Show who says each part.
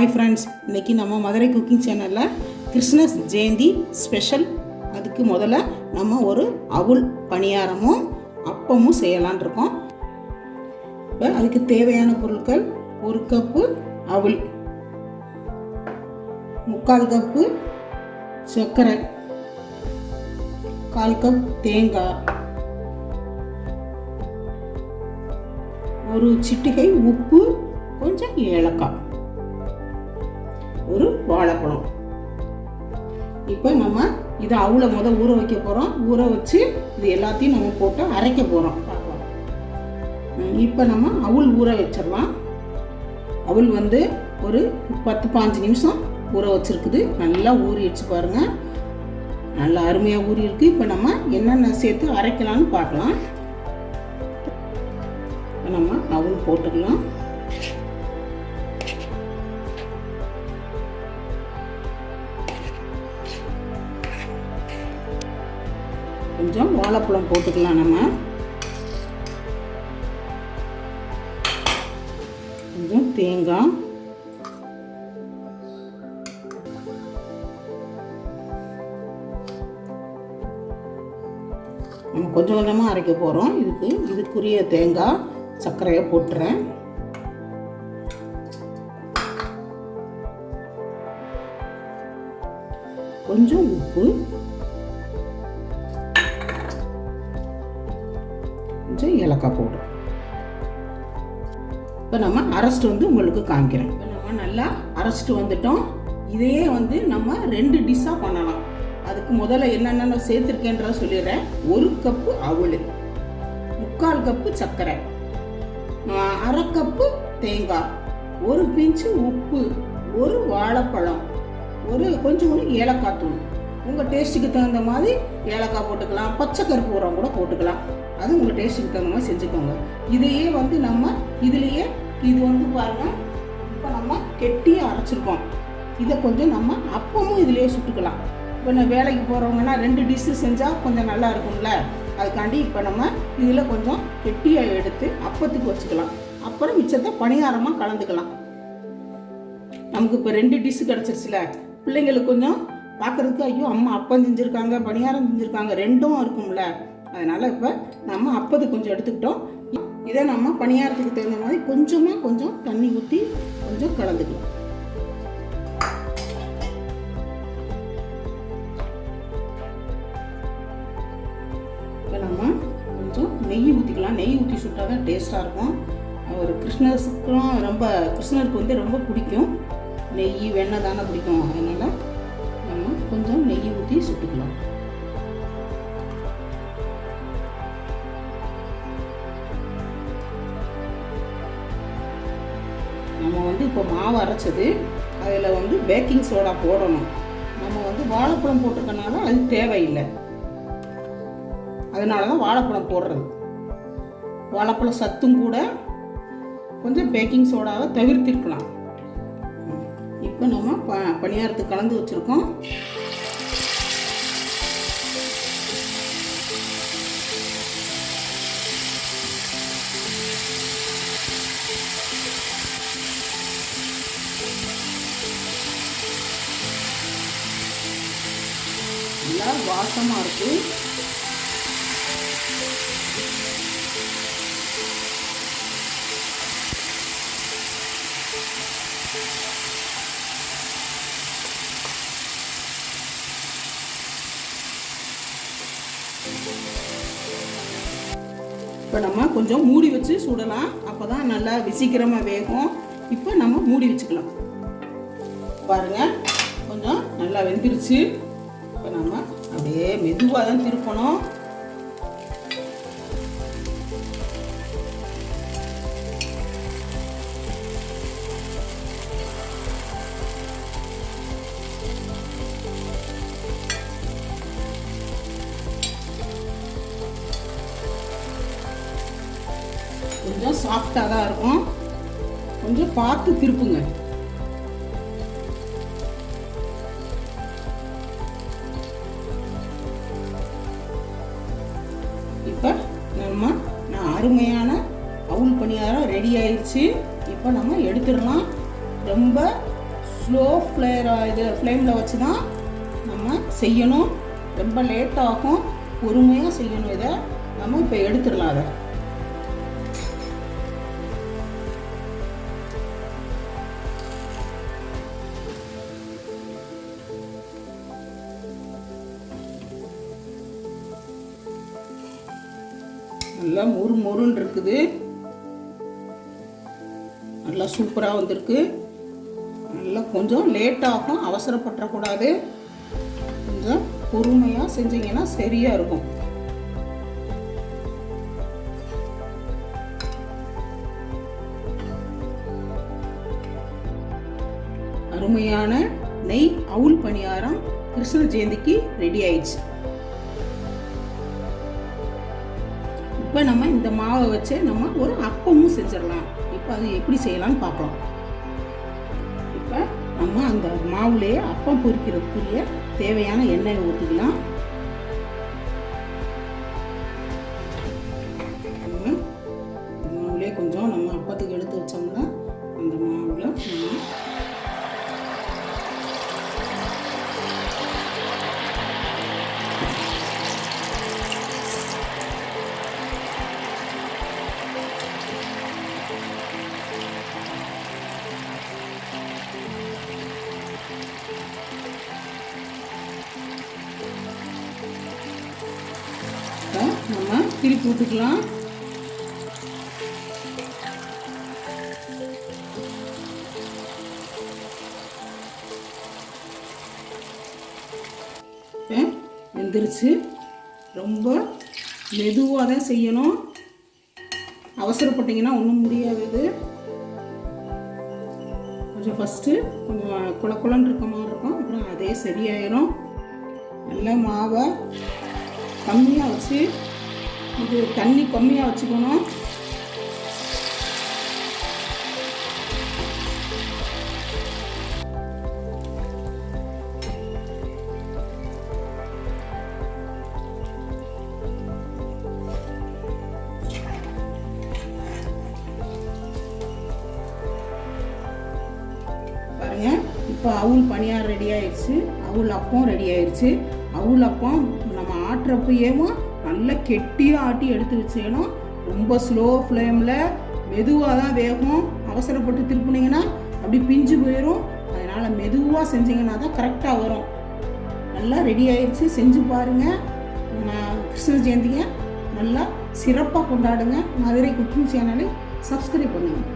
Speaker 1: Hi friends இன்றைக்கி நம்ம Madurai cooking சேனலில் கிருஷ்ண ஜெயந்தி ஸ்பெஷல் அதுக்கு முதல்ல நம்ம ஒரு அவுள் பணியாரமும் அப்பமும் செய்யலான் இருக்கோம். இப்போ அதுக்கு தேவையான பொருட்கள் ஒரு கப்பு அவுள் முக்கால் கப்பு சர்க்கரை கால் கப் தேங்காய் ஒரு சிட்டிகை உப்பு கொஞ்சம் ஏலக்காய். ஒரு வாழைப்பழம். இப்போ நம்ம இதை அவுளை முத ஊற வைக்க போகிறோம் ஊற வச்சு இது எல்லாத்தையும் நம்ம போட்டு அரைக்க போகிறோம் இப்போ நம்ம அவுள் ஊற வச்சிடலாம். அவுள் வந்து ஒரு பத்து பாஞ்சு நிமிஷம் ஊற வச்சுருக்குது. நல்லா ஊறிடுச்சு பாருங்க. நல்லா அருமையாக ஊறி இருக்குது இப்போ நம்ம என்னென்ன சேர்த்து அரைக்கலாம்னு பார்க்கலாம். நம்ம அவுள் போட்டுக்கலாம். வாழைப்பழம் போட்டுக்கலாம் நம்ம. கொஞ்சம் தேங்காய். நம்ம கொஞ்சம் கொஞ்சமாக அரைக்க போகிறோம் இதுக்கு இதுக்குரிய தேங்காய் சர்க்கரையை போட்டுறேன். கொஞ்சம் உப்பு. ஏலக்காய் போடும். இப்போ நம்ம அரைச்சிட்டு வந்து உங்களுக்கு காமிக்கிறேன். இப்போ நம்ம நல்லா அரைச்சிட்டு வந்துட்டோம். இதையே வந்து நம்ம ரெண்டு டிஷ்ஷாக பண்ணலாம். அதுக்கு முதல்ல என்னென்ன சேர்த்துருக்கேன்றத சொல்லிடுறேன். ஒரு கப்பு அவள் முக்கால் கப்பு சர்க்கரை அரை கப்பு தேங்காய் ஒரு பிஞ்சு உப்பு ஒரு வாழைப்பழம் ஒரு கொஞ்சம் கொஞ்சம் ஏலக்காய் தூள். உங்கள் டேஸ்ட்டுக்கு தகுந்த மாதிரி ஏலக்காய் போட்டுக்கலாம் பச்சை கருப்பு உரம் கூட போட்டுக்கலாம். அது உங்கள் டேஸ்ட்டுக்கு தகுந்த மாதிரி செஞ்சுக்கோங்க. இதையே வந்து நம்ம இதுலேயே இது வந்து பாருங்கள் இப்போ நம்ம கெட்டியாக அரைச்சிருக்கோம். இதை கொஞ்சம் நம்ம அப்பமும் இதுலேயே சுட்டுக்கலாம். இப்போ நான் வேலைக்கு போகிறவங்கன்னா ரெண்டு டிஷ்ஷு செஞ்சால் கொஞ்சம் நல்லா இருக்கும்ல? அதுக்காண்டி இப்போ நம்ம இதில் கொஞ்சம் கெட்டியாக எடுத்து அப்பத்துக்கு வச்சுக்கலாம். அப்புறம் மிச்சத்தை பணியாரமாக கலந்துக்கலாம். நமக்கு இப்போ ரெண்டு டிஷ்ஷு கிடச்சிருச்சுல? பிள்ளைங்களுக்கு கொஞ்சம் பார்க்குறதுக்கு ஐயோ அம்மா அப்பம் செஞ்சுருக்காங்க பணியாரம் செஞ்சுருக்காங்க ரெண்டும் இருக்கும்ல. அதனால் இப்போ நம்ம அப்பது கொஞ்சம் எடுத்துக்கிட்டோம். இதை நம்ம பணியாரத்துக்கு தகுந்த மாதிரி கொஞ்சமாக கொஞ்சம் தண்ணி ஊற்றி கொஞ்சம் கலந்துக்கலாம். இப்போ நம்ம கொஞ்சம் நெய் ஊற்றிக்கலாம் நெய் ஊற்றி சுட்டால் தான் டேஸ்ட்டாக இருக்கும். ஒரு கிருஷ்ணருக்கும் ரொம்ப கிருஷ்ணருக்கு வந்து ரொம்ப பிடிக்கும். நெய் வெண்ணெய் தானே பிடிக்கும். அதனால் கொஞ்சம் நெய் ஊற்றி சுட்டுக்கலாம். நம்ம வந்து இப்போ மாவு அரைச்சது அதில் வந்து பேக்கிங் சோடா போடணும். நம்ம வந்து வாழைப்பழம் போட்டிருக்கனால அது தேவையில்லை. அதனால தான் வாழைப்பழம் போடுறது. வாழைப்பழம் சத்தும் கூட கொஞ்சம் பேக்கிங் சோடாவை தவிர்த்திருக்கலாம். இப்போ நம்ம ப பணியாரத்துக்கு கலந்து வச்சுருக்கோம். வாசமாக இருக்குது இப்போ நம்ம கொஞ்சம் மூடி வச்சு சுடலாம். அப்போ தான் நல்லா விசிக்கிறமாக வேகும். இப்போ நம்ம மூடி வச்சுக்கலாம். பாருங்கள் கொஞ்சம் நல்லா வெந்துருச்சு. இப்போ நம்ம அப்படியே மெதுவாக தான் திருப்பணும். கொஞ்சம் சாஃப்டாக தான் இருக்கும். கொஞ்சம் பார்த்து திருப்புங்க. ரெடி ஆயிடுச்சு. இப்போ நம்ம எடுத்துடலாம். ரொம்ப ஸ்லோ ஃப்ளேர் இது ஃப்ளேமில் வச்சு தான் நம்ம செய்யணும். ரொம்ப லேட் ஆகும். பொறுமையாக செய்யணும் இதை. நம்ம இப்போ எடுத்துடலாம் அதை. நல்லா மொறு மொறுன்னு இருக்குது. நல்லா சூப்பராக வந்திருக்கு. நல்லா கொஞ்சம் லேட் ஆகும் அவசரப்பட்டுறக்கூடாது கொஞ்சம் பொறுமையாக செஞ்சீங்கன்னா சரியாக இருக்கும். அருமையான நெய் அவுல் பணியாரம் கிருஷ்ண ஜெயந்திக்கு ரெடி ஆயிடுச்சு. இப்போ நம்ம இந்த மாவை வச்சு நம்ம ஒரு அப்பமும் செஞ்சிடலாம். இப்போ அது எப்படி செய்யலாம்னு பார்க்கலாம் இப்போ நம்ம அந்த மாவுலேயே அப்பம் பொரிக்கிறதுக்குரிய தேவையான எண்ணெயை ஊற்றிக்கலாம் திருப்பி விட்டுக்கலாம் வெந்துருச்சு ரொம்ப மெதுவாக தான் செய்யணும். அவசரப்பட்டீங்கன்னா ஒன்றும் முடியாது. இது கொஞ்சம் ஃபஸ்ட்டு கொஞ்சம் குள இருக்க மாதிரி இருக்கும். அப்புறம் அதே சரியாயிரும். நல்லா மாவை கம்மியாக வச்சு இது தண்ணி கம்மியாக வச்சுக்கணும். பாருங்க இப்போ அவுல் பணியார் ரெடி ஆயிடுச்சு. அவுல் அப்பம் ரெடி ஆயிடுச்சு. அவுல் அப்பம் நம்ம ஆட்டுறப்பையேவும் நல்லா கெட்டியாக ஆட்டி எடுத்து வச்சுக்கணும் ரொம்ப ஸ்லோ ஃப்ளேமில் மெதுவாக தான் வேகும். அவசரப்பட்டு திருப்புனீங்கன்னா அப்படி பிஞ்சு போயிடும் அதனால் மெதுவாக செஞ்சீங்கன்னா தான் கரெக்டாக வரும். நல்லா ரெடி ஆயிடுச்சு செஞ்சு பாருங்கள் கிருஷ்ண ஜெயந்தியை நல்லா சிறப்பாக கொண்டாடுங்க. மதுரை குக்கிங் சேனலை சப்ஸ்கிரைப் பண்ணுங்கள்